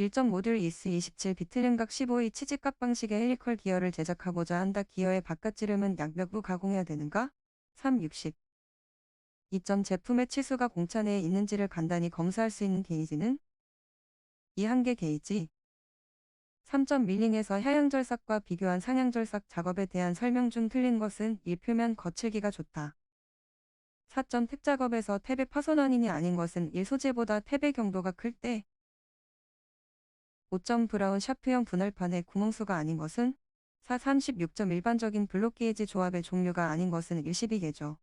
1점 모듈 이스 27 비트림각 15의 치직각 방식의 헬리컬 기어를 제작하고자 한다. 기어의 바깥 지름은 약몇부 가공해야 되는가? 3. 60. 2점 제품의 치수가 공차 내에 있는지를 간단히 검사할 수 있는 게이지는? 이 한계 게이지. 3점 밀링에서 하향절삭과 비교한 상향절삭 작업에 대한 설명 중 틀린 것은 이 표면 거칠기가 좋다. 4점 탭 작업에서 탭의 파손 원인이 아닌 것은 1 소재보다 탭의 경도가 클 때. 5점 브라운 샤프형 분할판의 구멍수가 아닌 것은 4 36점 일반적인 블록 게이지 조합의 종류가 아닌 것은 1 12개죠.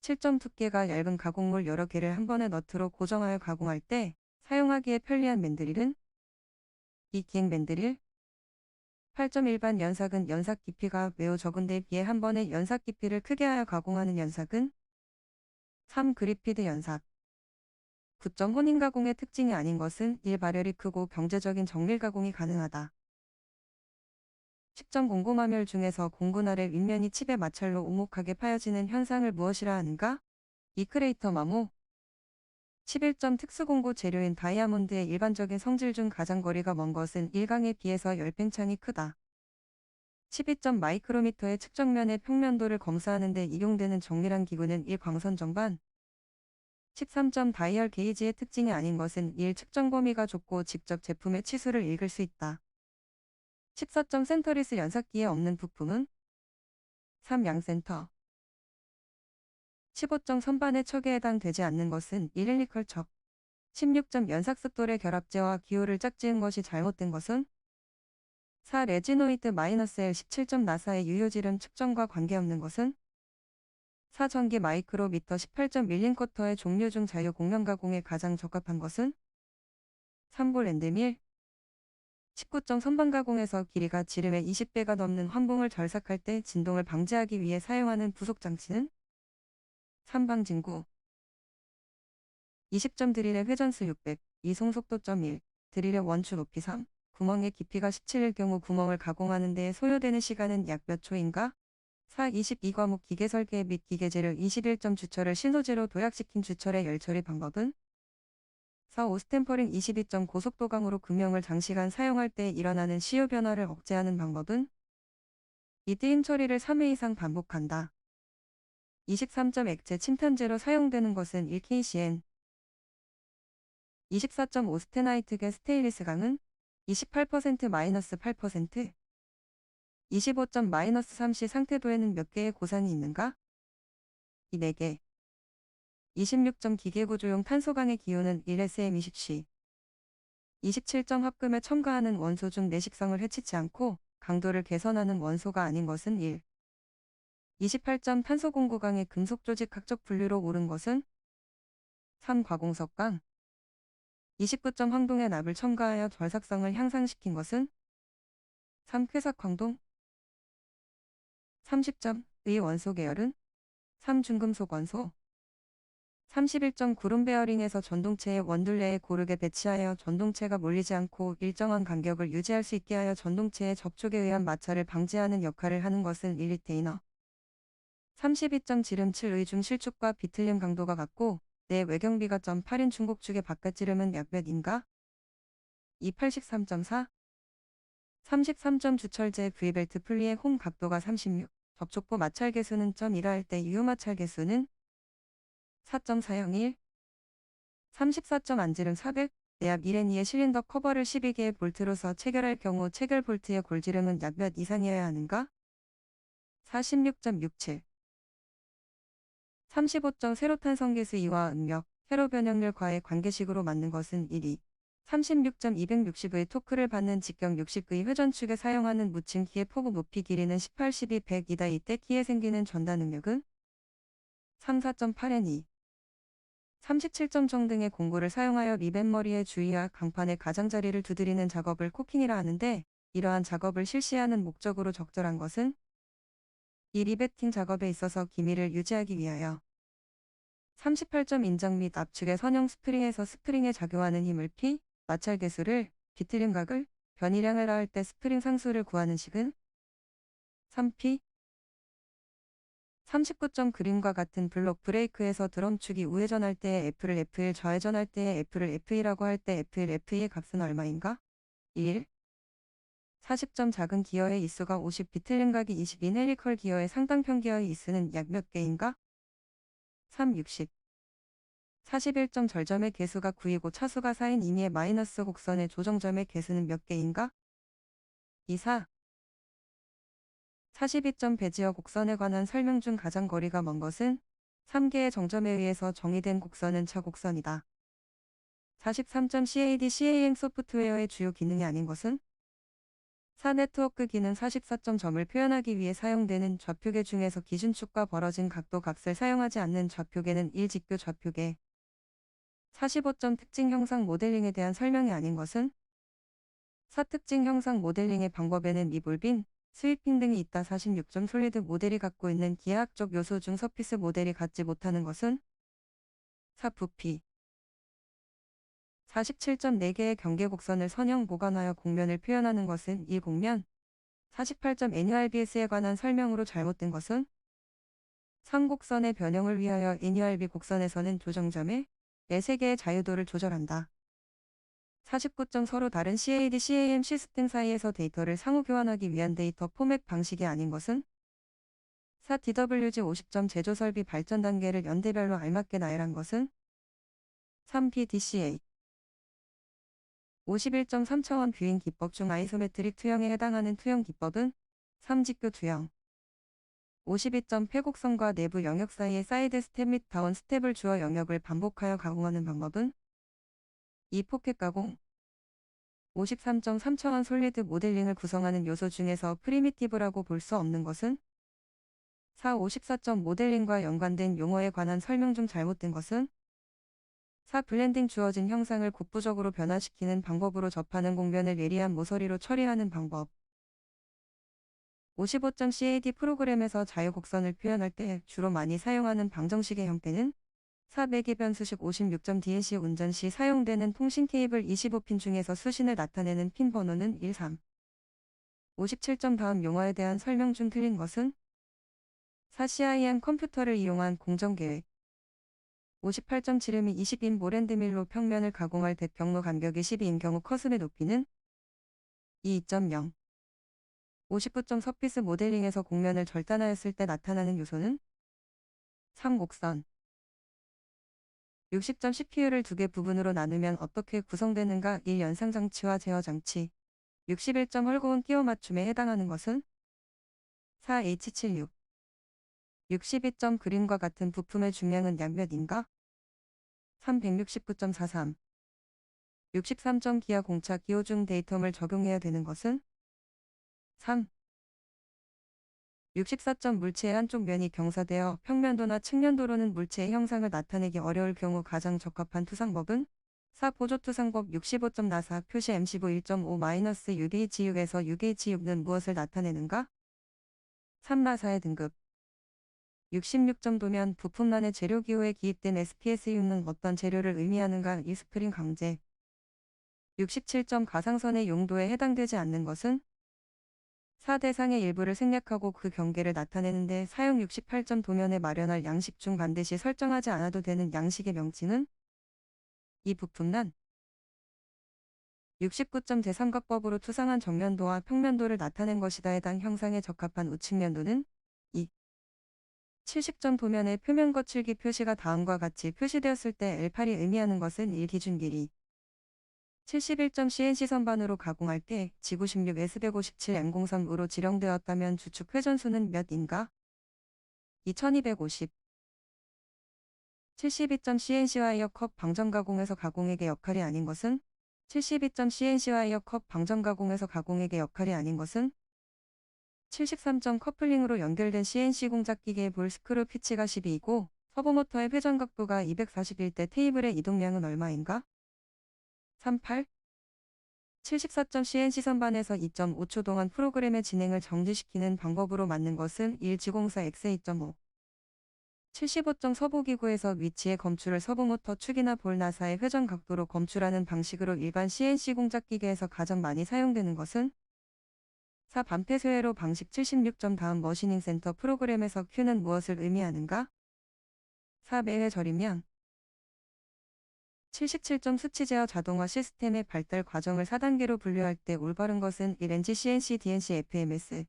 7점 두께가 얇은 가공물 여러 개를 한 번에 너트로 고정하여 가공할 때 사용하기에 편리한 맨드릴은 이 기행 맨드릴 8점 일반 연삭은 연삭 깊이가 매우 적은데 비해 한 번에 연삭 깊이를 크게 하여 가공하는 연삭은 3. 그리피드 연삭 9점 혼인 가공의 특징이 아닌 것은 1. 발열이 크고 경제적인 정밀 가공이 가능하다. 10점 공고마멸 중에서 공군알의 윗면이 칩의 마찰로 오목하게 파여지는 현상을 무엇이라 하는가? 이 크레이터 마모 11점 특수공고 재료인 다이아몬드의 일반적인 성질 중 가장 거리가 먼 것은 1강에 비해서 열팽창이 크다. 12점 마이크로미터의 측정면의 평면도를 검사하는 데 이용되는 정밀한 기구는 1광선 정반 13점 다이얼 게이지의 특징이 아닌 것은 1 측정 범위가 좁고 직접 제품의 치수를 읽을 수 있다. 14점 센터리스 연삭기에 없는 부품은 3 양센터 15점 선반의 척에 해당되지 않는 것은 1 헬리컬 척 16점 연삭습돌의 결합제와 기호를 짝지은 것이 잘못된 것은 4 레지노이드 마이너스 L 17점 나사의 유효지름 측정과 관계없는 것은 4 전기 마이크로미터 18점 밀링커터의 종류 중 자유 공명 가공에 가장 적합한 것은? 3볼 랜드밀. 19점 선반 가공에서 길이가 지름의 20배가 넘는 환봉을 절삭할 때 진동을 방지하기 위해 사용하는 부속 장치는? 3방 진구. 20점 드릴의 회전수 600, 이송 속도점 1, 드릴의 원추 높이 3, 구멍의 깊이가 17일 경우 구멍을 가공하는 데 소요되는 시간은 약 몇 초인가? 4. 22과목 기계 설계 및 기계 재료 21점 주철을 신소재로 도약시킨 주철의 열처리 방법은 4. 오스템퍼링 22점 고속도 강으로 금형을 장시간 사용할 때 일어나는 시효 변화를 억제하는 방법은 이 뜨임 처리를 3회 이상 반복한다. 23점 액체 침탄제로 사용되는 것은 1KCN 24점 오스테나이트계 스테인리스 강은 28% 마이너스 8% 25점 마이너스 3시 상태도에는 몇 개의 고산이 있는가? 이 4개. 26점 기계구조용 탄소강의 기호는 1SM20C 27점 합금에 첨가하는 원소 중 내식성을 해치지 않고 강도를 개선하는 원소가 아닌 것은 1 28점 탄소 공구강의 금속 조직 학적 분류로 오른 것은? 3 과공석강. 29점 황동의 납을 첨가하여 절삭성을 향상시킨 것은? 3 쾌삭 황동 30점 의 원소 계열은 3 중금속 원소 31점 구름 베어링에서 전동체의 원둘레에 고르게 배치하여 전동체가 몰리지 않고 일정한 간격을 유지할 수 있게 하여 전동체의 접촉에 의한 마찰을 방지하는 역할을 하는 것은 1리테이너. 32점 지름 7의 중 실축과 비틀림 강도가 같고 내 외경비가 점 8인 중국 축의 바깥 지름은 약 몇인가? 283.4 33점 주철제 V벨트 플리의 홈 각도가 36 접촉부 마찰 개수는 점 1화 할때 유효 마찰 개수는 4.401 34점 안지름 400 내압 1N의 실린더 커버를 12개의 볼트로서 체결할 경우 체결 볼트의 골지름은 약 몇 이상이어야 하는가? 46.67 35점 세로탄 성계수 2와 음력, 세로 변형률과의 관계식으로 맞는 것은 1이 36.260의 토크를 받는 직경 60의 회전축에 사용하는 묻힌 키의 포구 높이 길이는 18, 12, 100이다. 이때 키에 생기는 전단 능력은 3, 4.8N2 37점 정등의 공구를 사용하여 리벤머리의 주위와 강판의 가장자리를 두드리는 작업을 코킹이라 하는데 이러한 작업을 실시하는 목적으로 적절한 것은 이 리베팅 작업에 있어서 기밀을 유지하기 위하여 38점 인장 및 압축의 선형 스프링에서 스프링에 작용하는 힘을 P, 마찰 개수를 비틀림각을 변이량을 할 때 스프링 상수를 구하는 식은 3P 39점 그림과 같은 블록 브레이크에서 드럼 축이 우회전할 때의 F를 F1 좌회전할 때의 F를 F2라고 할 때 F1 F2의 값은 얼마인가? 1. 40점 작은 기어의 이수가 50 비틀린 각이 22 헬리컬 기어의 상단편 기어의 이수는 약 몇 개인가? 3. 60 41점 절점의 개수가 9이고 차수가 4인 이미의 마이너스 곡선의 조정점의 개수는 몇 개인가? 2. 4 42점 배지어 곡선에 관한 설명 중 가장 거리가 먼 것은 3개의 정점에 의해서 정의된 곡선은 차곡선이다. 43점 CAD CAM 소프트웨어의 주요 기능이 아닌 것은 4 네트워크 기능 44점 점을 표현하기 위해 사용되는 좌표계 중에서 기준축과 벌어진 각도 값을 사용하지 않는 좌표계는 1직교 좌표계 45점 특징 형상 모델링에 대한 설명이 아닌 것은 4 특징 형상 모델링의 방법에는 미볼빈, 스위핑 등이 있다. 46점 솔리드 모델이 갖고 있는 기하학적 요소 중 서피스 모델이 갖지 못하는 것은 4 부피. 47점 4개의 경계 곡선을 선형 보관하여 곡면을 표현하는 것은 1 곡면 48점 NURBS에 관한 설명으로 잘못된 것은 3곡선의 변형을 위하여 NURB 곡선에서는 조정점에 4개의 자유도를 조절한다. 49점 서로 다른 CAD, CAM 시스템 사이에서 데이터를 상호 교환하기 위한 데이터 포맷 방식이 아닌 것은? 4 DWG 50점 제조 설비 발전 단계를 연대별로 알맞게 나열한 것은? 3 PDCA 51점 3차원 뷰잉 기법 중 아이소메트릭 투영에 해당하는 투영 기법은? 3직교 투영 52점 폐곡선과 내부 영역 사이의 사이드 스텝 및 다운 스텝을 주어 영역을 반복하여 가공하는 방법은 2 포켓 가공. 53점 3차원 솔리드 모델링을 구성하는 요소 중에서 프리미티브라고 볼 수 없는 것은 4 54점 모델링과 연관된 용어에 관한 설명 중 잘못된 것은 4 블렌딩 주어진 형상을 국부적으로 변화시키는 방법으로 접하는 공변을 예리한 모서리로 처리하는 방법 55점 CAD 프로그램에서 자유곡선을 표현할 때 주로 많이 사용하는 방정식의 형태는 400의 변수식 56점 DNC 운전 시 사용되는 통신 케이블 25핀 중에서 수신을 나타내는 핀 번호는 13. 57점 다음 용어에 대한 설명 중 틀린 것은 4 CIM 컴퓨터를 이용한 공정계획 58점 지름이 20인 모랜드밀로 평면을 가공할 때 경로 간격이 12인 경우 컷의 높이는 2.0 59점 서피스 모델링에서 곡면을 절단하였을 때 나타나는 요소는 3곡선. 60점 CPU를 두 개 부분으로 나누면 어떻게 구성되는가? 1 연상장치와 제어장치. 61점 헐거운 끼워 맞춤에 해당하는 것은 4H76 62점 그림과 같은 부품의 중량은 약 몇인가? 369.43 63점 기아 공차 기호 중 데이터를 적용해야 되는 것은 3 64점 물체의 한쪽 면이 경사되어 평면도나 측면도로는 물체의 형상을 나타내기 어려울 경우 가장 적합한 투상법은 4 보조투상법 65점 나사 표시 M15 1.5-UDH6에서 UDH6는 무엇을 나타내는가? 3 나사의 등급 66점 도면 부품란의 재료기호에 기입된 SPSU는 어떤 재료를 의미하는가? 이 스프링 강제 67점 가상선의 용도에 해당되지 않는 것은 4대상의 일부를 생략하고 그 경계를 나타내는데 사용 68점 도면에 마련할 양식 중 반드시 설정하지 않아도 되는 양식의 명칭은? 이 부품란 69점 제3각법으로 투상한 정면도와 평면도를 나타낸 것이다 해당 형상에 적합한 우측면도는? 2 70점 도면의 표면 거칠기 표시가 다음과 같이 표시되었을 때 L8이 의미하는 것은 1 기준 길이 71점 CNC 선반으로 가공할 때 지구 16 S157 M03으로 지령되었다면 주축 회전수는 몇인가? 2250 72점 CNC 와이어 컵 방전 가공에서 가공액의 역할이 아닌 것은 72점 CNC 와이어 컵 방전 가공에서 가공액의 역할이 아닌 것은 73점 커플링으로 연결된 CNC 공작 기계의 볼 스크루 피치가 12이고 서브모터의 회전 각도가 241대 테이블의 이동량은 얼마인가? 38 74점 CNC 선반에서 2.5초 동안 프로그램의 진행을 정지시키는 방법으로 맞는 것은 1 지공사 X2.5 75점 서부기구에서 위치의 검출을 서부모터 축이나 볼 나사의 회전 각도로 검출하는 방식으로 일반 CNC 공작 기계에서 가장 많이 사용되는 것은 4. 반폐쇄회로 방식 76점 다음 머시닝 센터 프로그램에서 Q는 무엇을 의미하는가? 4. 매회 절이면 77점 수치 제어 자동화 시스템의 발달 과정을 4단계로 분류할 때 올바른 것은 1. NG CNC DNC FMS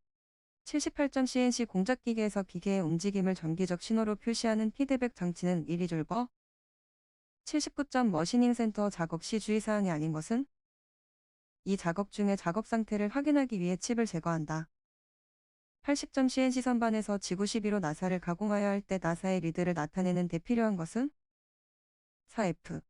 78점 CNC 공작기계에서 기계의 움직임을 정기적 신호로 표시하는 피드백 장치는 1. 이 졸버 79점 머시닝 센터 작업 시 주의사항이 아닌 것은 이 작업 중에 작업 상태를 확인하기 위해 칩을 제거한다. 80점 CNC 선반에서 지구 12로 나사를 가공하여 할 때 나사의 리드를 나타내는 데 필요한 것은 4F